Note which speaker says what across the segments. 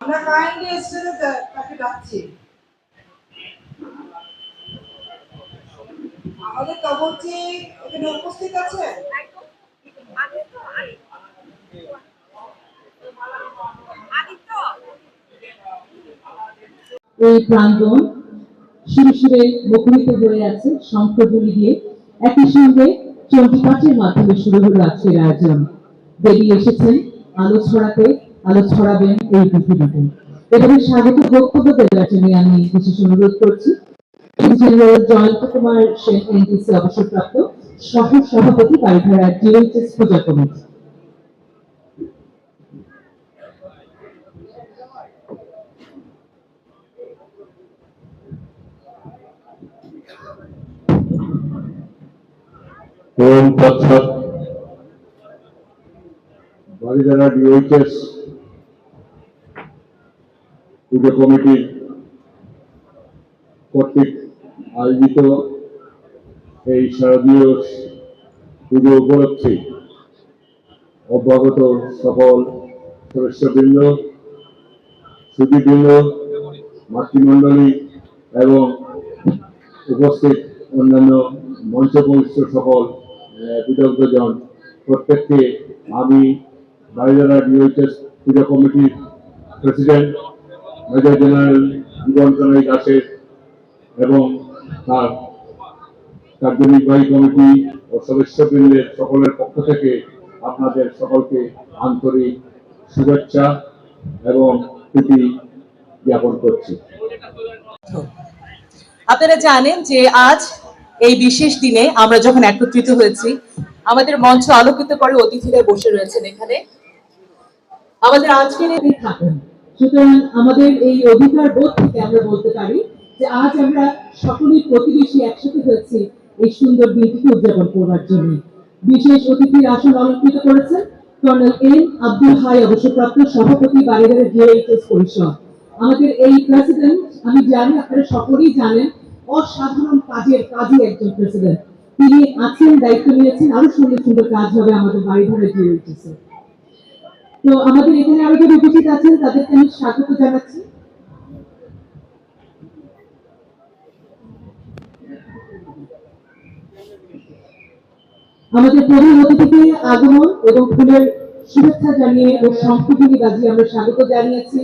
Speaker 1: আমরা kindly student তাকে ডাকছি আমাদের তবরচি উপস্থিত
Speaker 2: এই মুখরিত হয়ে আছে দিয়ে। একই সঙ্গে চণ্ডীপাঠের মাধ্যমে শুরু হলো আজকের আয়োজন। দেবী এসেছেন, আলো ছড়াতে, আলো ছড়াবেন এই পৃথিবীতে। এবারে স্বাগত বক্তব্য দেওয়ার জন্য আমি বিশেষ অনুরোধ করছি। জয়ন্ত কুমার সেন, এনটিসি অবসরপ্রাপ্ত সহ সভাপতি Baridhara
Speaker 3: DHS puja committee Baridhara DOHS pujo কর্তৃক আয়োজিত এই শারদীয় পুজো উপলক্ষে অব্যাহত সকল সদস্যবৃন্দ সুদীবৃন্দ মাতৃমণ্ডলী এবং উপস্থিত অন্যান্য মঞ্চপবিষ্ট সকল বিদগ্ধজন, প্রত্যেককে আমি বাড়িদারা ডিওএইচএস পূজা কমিটির president major general Jibon Kanai দাসের এবং তার কার্যনির্বাহী কমিটি ও সদস্যবৃন্দের সকলের পক্ষ থেকে আপনাদের সকলকে আন্তরিক শুভেচ্ছা এবং প্রীতি জ্ঞাপন করছি।
Speaker 4: আপনারা জানেন যে আজ এই বিশেষ দিনে আমরা যখন একত্রিত হয়েছি, আমাদের মঞ্চ আলোকিত করে অতিথিরা বসে রয়েছেন এখানে। আমাদের আজকের
Speaker 2: থাকেন। সুতরাং আমাদের এই অধিকার বোধ থেকে আমরা বলতে পারি যে আজ আমরা সকলেই প্রতিবেশী একসাথে হয়েছি। এই সুন্দর দিনটিকে উদযাপন করবার জন্য। বিশেষ অতিথির আসন অলঙ্কৃত করেছেন কর্নেল এন আব্দুল হাই অবসরপ্রাপ্ত সভাপতি বাড়িদারের ডিএইচএস পরিষদ। আমাদের এই প্রেসিডেন্ট আমি জানি আপনারা সকলেই জানেন, অসাধারণ কাজের কাজী একজন প্রেসিডেন্ট তিনি আছেন, দায়িত্ব নিয়েছেন, আরও সুন্দর সুন্দর কাজ হবে আমাদের ডিএইচএস এর তো আমাদের এখানে আরও যারা উপস্থিত আছেন, তাদেরকে আমি স্বাগত জানাচ্ছি। আমাদের প্রধান অতিথিকে আগমন এবং ফুলের শুভেচ্ছা জানিয়ে ও শঙ্খধ্বনি বাজিয়ে আমরা স্বাগত জানিয়েছি।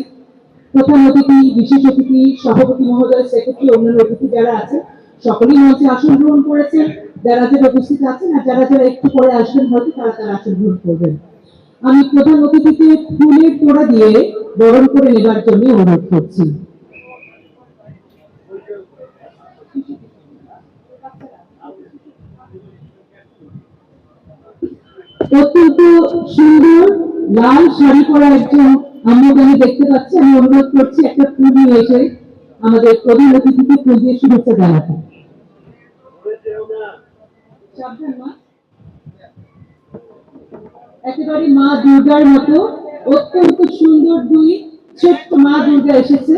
Speaker 2: প্রধান অতিথি, বিশেষ অতিথি, সভাপতি মহোদয় সেক্রেটারি অন্যান্য অতিথি যারা আছেন সকলেই মঞ্চে আসন গ্রহণ করেছেন। যারা যারা উপস্থিত আছেন আর যারা যারা একটু পরে আসবেন, হয়তো তারা তারা আসন গ্রহণ করবেন। আমি প্রধান অতিথিকে ফুলের তোড়া দিয়ে বরণ করে নেবার জন্য অনুরোধ করছি। অত্যন্ত সুন্দর, লাল শাড়ি পরা একজন আমাকে আমি দেখতে পাচ্ছি। আমি অনুরোধ করছি, একটা ফুল নিয়ে এসে আমাদের প্রধান অতিথিকে ফুল দিয়ে শুভেচ্ছা জানাতে। একেবারে মা দুর্গার মতো, অত্যন্ত সুন্দর দুই ছোট্ট মা দুর্গা এসেছে।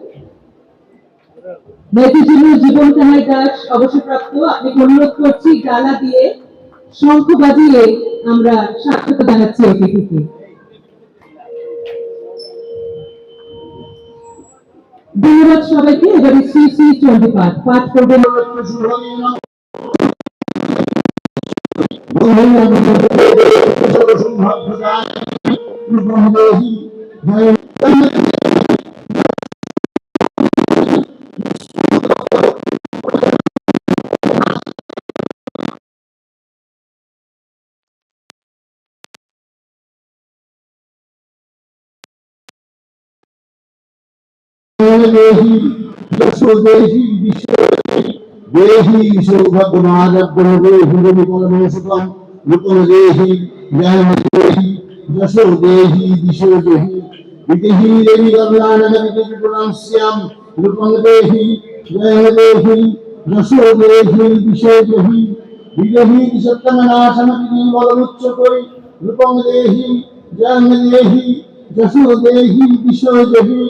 Speaker 2: মেয়েটির জীবন কানাই দাস অবসরপ্রাপ্ত। আপনি অনুরোধ করছি, গালা দিয়ে শঙ্খ বাজিয়ে আমরা স্বাগত জানাচ্ছি অতিথিকে ধন্যবাদ সবাইকে। এবারে শ্রী শ্রী চণ্ডীপাঠ পাঠ করবেন
Speaker 5: देही यशो देही विश्व देही सौभगुणाद गुणदेही सुखम रुकुल देही ज्ञान देही यशो देही विश्व देही विधिही देवी कल्याणन विधि गुणास्याम रुकुल देही ज्ञान देही यशो देही विषय देही विधिही सत्यमनाशन विधि वलमुच्च कोई रुकुल देही ज्ञान देही यशो देही विश्व देही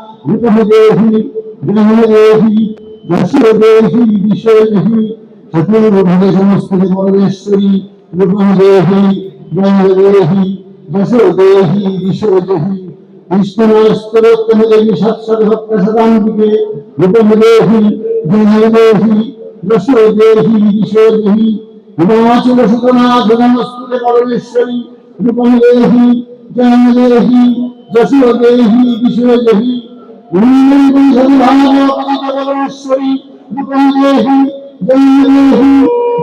Speaker 5: বৌনি প্রচণ্ড দত্তন্দ দত্তদত্তম শুক্নি রূপম দেহি জন্ম দেহি যশো দেহি বিশ্ব দেহি প্রচণ্ড দত্তদত্তাপনিগমনায়নে রূপম দেহি জন্ম দেহি যশো দেহি বিশ্ব দেহি চতুর্ভুজে সমস্ত পরমেশ্বরী রূপম দেহি জন্ম দেহি যশো দেহি বিশ্ব দেহি বিষ্ণুস্তরোত্তম দেবী সৎসদ ভক্ত সদান্তিকে রূপম দেহি জন্ম দেহি যশো দেহি বিশ্ব দেহি হিমাচল সুতনাথ নমস্তুতে পরমেশ্বরী রূপম দেহি জন্ম দেহি যশো দেহি বিশ্ব দেহি পরমেশ্বরী রূপম দেহি জন্ম দেহি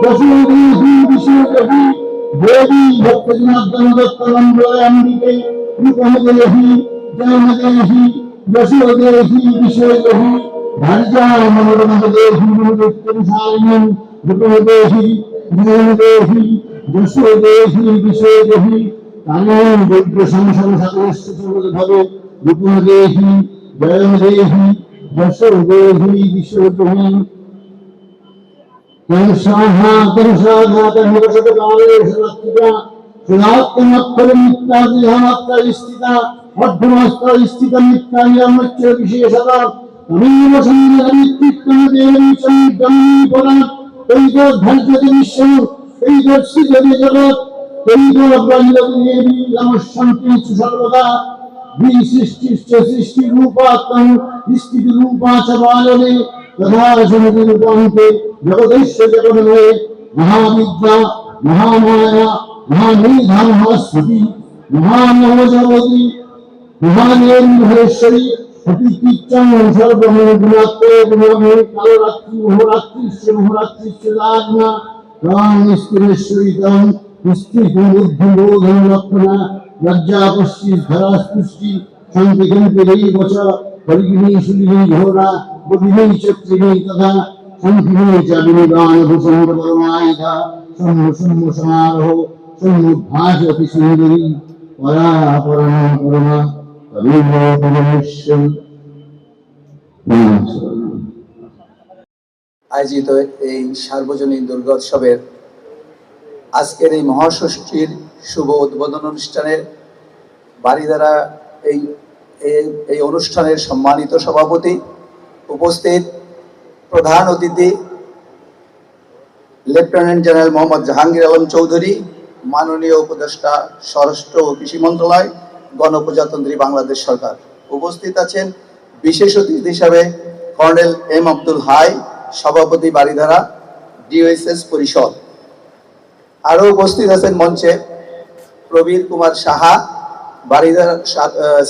Speaker 5: যশো দেহি বিশ্ব দেহি দেবী ভক্ত জনার্দন দত্ত নন্দ অম্বিকে রূপম দেহি জন্ম দেহি যশো দেহি বিশ্ব দেহি ভার্যা মনোরম দেহি মনোদত্ত বিশালিনী রূপম দেহি জন্ম দেহি যশো দেহি বিশ্ব দেহি কালীন বৈদ্য সংসার সাগরস্য ভাবে রূপম দেহি জয় দেহি যশো দেহি বিশ্ব দেহি কংসাহা কংসাঘাত নিরসত কালের সুরক্ষিতা সুরাত্মক্ষর মিথ্যা দেহমাত্রা স্থিতা অর্ধমাস্ত্রা স্থিতা মিথ্যা নিরামচ্য বিশেষতা তমেব সঞ্জয়িত্তিত্তম দেবী চন্দ্রমী বিসৃষ্টিশ্চ সৃষ্টি রূপাত্ম স্থিতি রূপা চ বালনে তথা সমিতি রূপান্তে জগদৈশ্য জগন্ময়ে মহাবিদ্যা, মহামায়া মহানিধা মহাস্তুতি মহামহজগতি মহানেন্দ্রেশ্বরী সতীকীর্তন সর্বমগুণাত্মে গুণমে কালরাত্রি মহরাত্রিশ্চ মহরাত্রিশ্চ দাগ্না বুদ্ধি বোধন লক্ষণা লজ্জাপস্তি ধরাস্পুষ্টি শান্তি গন্তি রেই বচ পরিগিনী সুলিনী ঘোরা বুদ্ধিনী চক্রিনী তথা শঙ্খিনী চ বিনিদান ভূষণ পরমায়িকা সম্মু
Speaker 6: আয়োজিত এই সার্বজনীন দুর্গোৎসবের আজকের এই মহাষষ্ঠীর শুভ উদ্বোধন অনুষ্ঠানের বাড়িধারা এই এই- এই অনুষ্ঠানের সম্মানিত সভাপতি উপস্থিত প্রধান অতিথি লেফটেন্যান্ট জেনারেল মোহাম্মদ জাহাঙ্গীর আলম চৌধুরী, মাননীয় উপদেষ্টা স্বরাষ্ট্র ও কৃষি মন্ত্রণালয় গণপ্রজাতন্ত্রী বাংলাদেশ সরকার। উপস্থিত আছেন বিশেষ অতিথি হিসাবে কর্নেল এম আব্দুল হাই, সভাপতি বাড়িধারা ডিওএসএস পরিষদ। আরও উপস্থিত আছেন মঞ্চে Prabir Kumar Saha Baridhara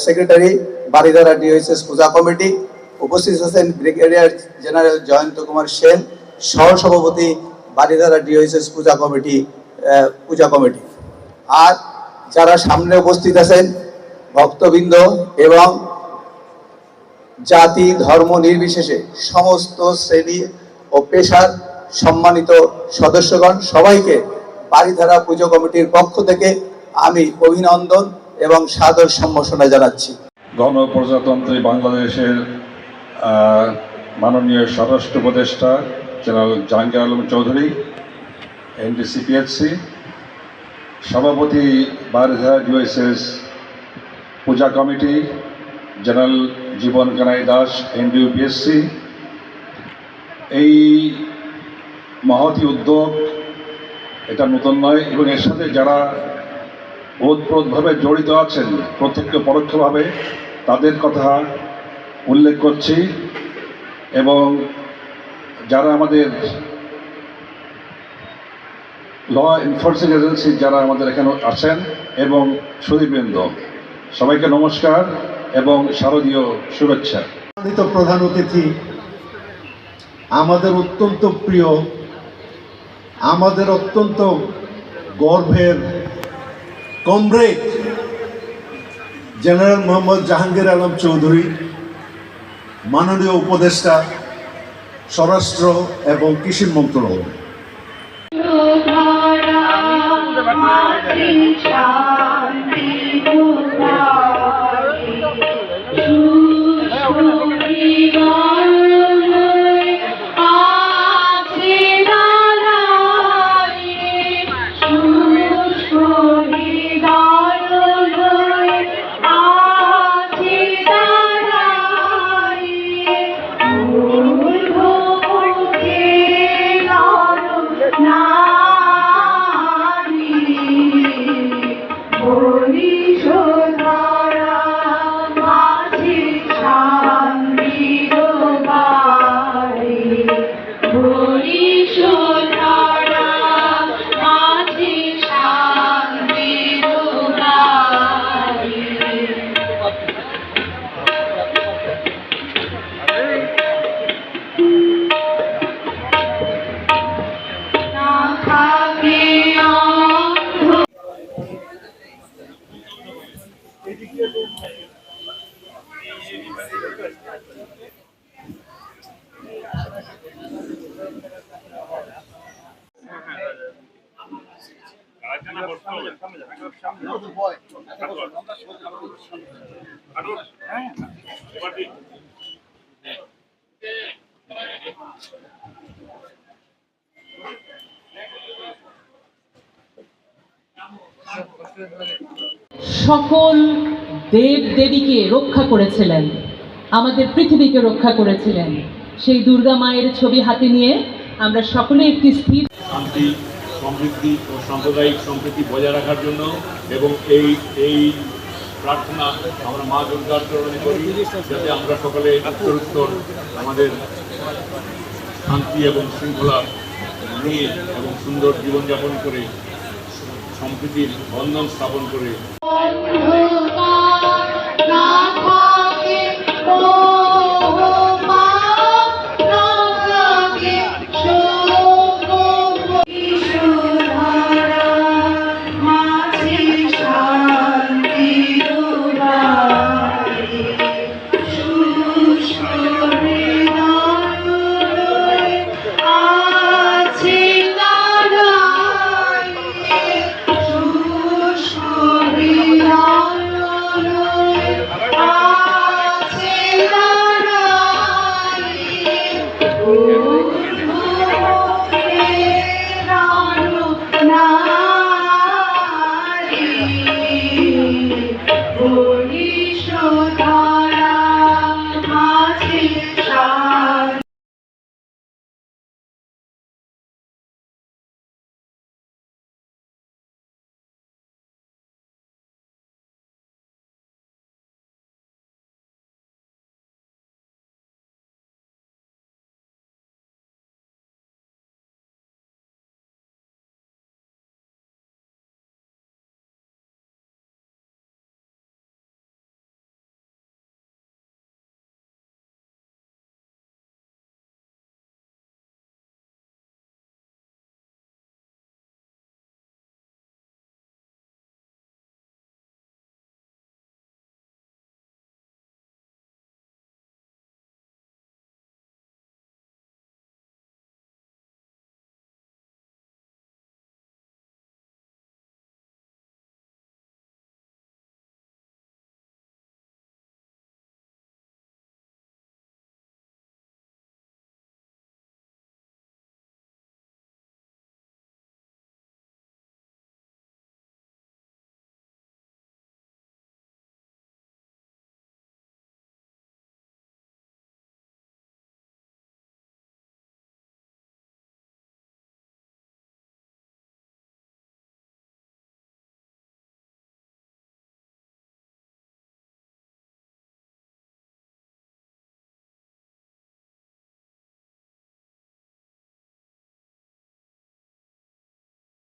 Speaker 6: secretary Baridhara DOHS puja committee, উপস্থিত আছেন ব্রিগেডিয়ার জেনারেল জয়ন্ত কুমার সেন, সহসভাপতি Baridhara DOHS puja committee puja committee. আর যারা সামনে উপস্থিত আছেন, ভক্তবৃন্দ এবং জাতি, ধর্ম নির্বিশেষে সমস্ত শ্রেণি ও পেশার সম্মানিত সদস্যগণ, সবাইকে বাড়িধারা পুজো কমিটির পক্ষ থেকে আমি অভিনন্দন এবং সাদর সম্ভাষণা জানাচ্ছি।
Speaker 7: গণপ্রজাতন্ত্রী বাংলাদেশের মাননীয় স্বরাষ্ট্র উপদেষ্টা general Jahangir Alam Chowdhury, NDC PSC, সভাপতি বারিধারা ডিওএসএস পূজা committee, general Jibon Kanai Das NDU PSC এই মহতি উদ্যোগ এটা নতুন নয়, এবং এর সাথে যারা ওতপ্রোতভাবে জড়িত আছেন প্রত্যক্ষ পরোক্ষভাবে তাদের কথা উল্লেখ করছি, এবং যারা আমাদের ল এনফোর্সিং এজেন্সি যারা আমাদের এখানে আছেন, এবং সুদীপবৃন্দ, সবাইকে নমস্কার এবং শারদীয় শুভেচ্ছা।
Speaker 8: প্রধান অতিথি, আমাদের অত্যন্ত প্রিয় আমাদের অত্যন্ত গর্ভের কমরেড জেনারেল মোহাম্মদ জাহাঙ্গীর আলম চৌধুরী, মাননীয় উপদেষ্টা, স্বরাষ্ট্র এবং কৃষি মন্ত্রণালয়।
Speaker 2: সকল দেব দেবীকে রক্ষা করেছিলেন। আমাদের পৃথিবীকে রক্ষা করেছিলেন। সেই দুর্গা মায়ের ছবি হাতে নিয়ে আমরা সকলে একটি স্থির
Speaker 3: শান্তি, সমৃদ্ধি ও সাম্প্রদায়িক সম্প্রীতি বজায় রাখার জন্য এবং এই এই প্রার্থনা আমরা মা দুর্গার চরণে করি, যাতে আমরা সকলে উত্তরোত্তর আমাদের শান্তি এবং শৃঙ্খলা নিয়ে এবং সুন্দর জীবনযাপন করে সম্প্রীতির বন্ধন স্থাপন করে।